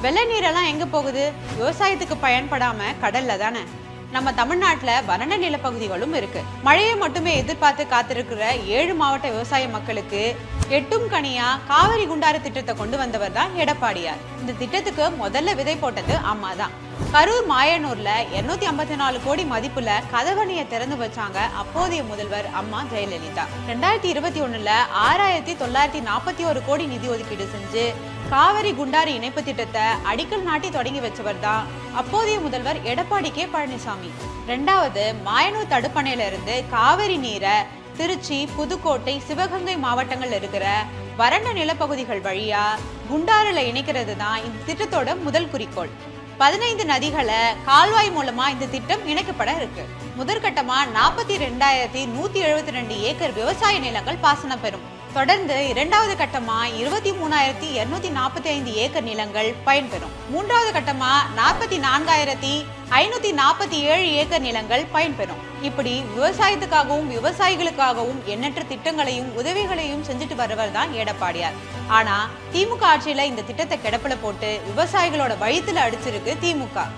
வெள்ளை நீரெல்லாம் எங்க போகுது? விவசாயத்துக்கு பயன்படாம கடல்ல தானே? நம்ம தமிழ்நாட்டுல வறண்ட நிலப்பகுதிகளும் இருக்கு. மழையை மட்டுமே எதிர்பார்த்து காத்திருக்கிற ஏழு மாவட்ட விவசாய மக்களுக்கு எட்டும் கனியா காவிரி குண்டாறு திட்டத்தை கொண்டு வந்தவர் தான் எடப்பாடியார். இந்த திட்டத்துக்கு முதல்ல விதை போட்டது அம்மா தான். கரூர் மாயனூர்ல 254 ஐம்பத்தி நாலு கோடி மதிப்புல கதவணையை திறந்து வச்சாங்க அப்போதைய முதல்வர் அம்மா ஜெயலலிதா. ரெண்டாயிரத்தி இருபத்தி ஒண்ணுல ஆறாயிரத்தி தொள்ளாயிரத்தி நாற்பத்தி ஒரு கோடி நிதி ஒதுக்கீடு செஞ்சு காவிரி குண்டாறு இணைப்பு திட்டத்தை அடிக்கல் நாட்டி தொடங்கி வச்சவர் தான் அப்போதைய முதல்வர் எடப்பாடி கே. பழனிசாமி. ரெண்டாவது மாயனூர் தடுப்பணையிலிருந்து காவிரி நீரை திருச்சி புதுக்கோட்டை சிவகங்கை மாவட்டங்கள் இருக்கிற வறண்ட நிலப்பகுதிகள் வழியா குண்டாறுல இணைக்கிறது தான் இந்த திட்டத்தோட முதல் குறிக்கோள். பதினைந்து நதிகளை கால்வாய் மூலமா இந்த திட்டம் இணைக்கப்பட இருக்கு. முதற்கட்டமா நாற்பத்தி ரெண்டாயிரத்தி நூத்தி எழுபத்தி ரெண்டு ஏக்கர் விவசாய நிலங்கள் பாசனம் பெறும். தொடர்ந்து இரண்டாவது கட்டமா இருபத்தி மூணாயிரத்தி இருநூத்தி நாற்பத்தி ஐந்து ஏக்கர் நிலங்கள் பயன்பெறும். மூன்றாவது கட்டமா நாற்பத்தி நான்காயிரத்தி ஐநூத்தி நாற்பத்தி ஏழு ஏக்கர் நிலங்கள் பயன்பெறும். இப்படி விவசாயத்துக்காகவும் விவசாயிகளுக்காகவும் எண்ணற்ற திட்டங்களையும் உதவிகளையும் செஞ்சுட்டு வருவர் தான் எடப்பாடியார். ஆனா திமுக ஆட்சியில இந்த திட்டத்தை கிடப்பில போட்டு விவசாயிகளோட வயித்துல அடிச்சிருக்கு திமுக.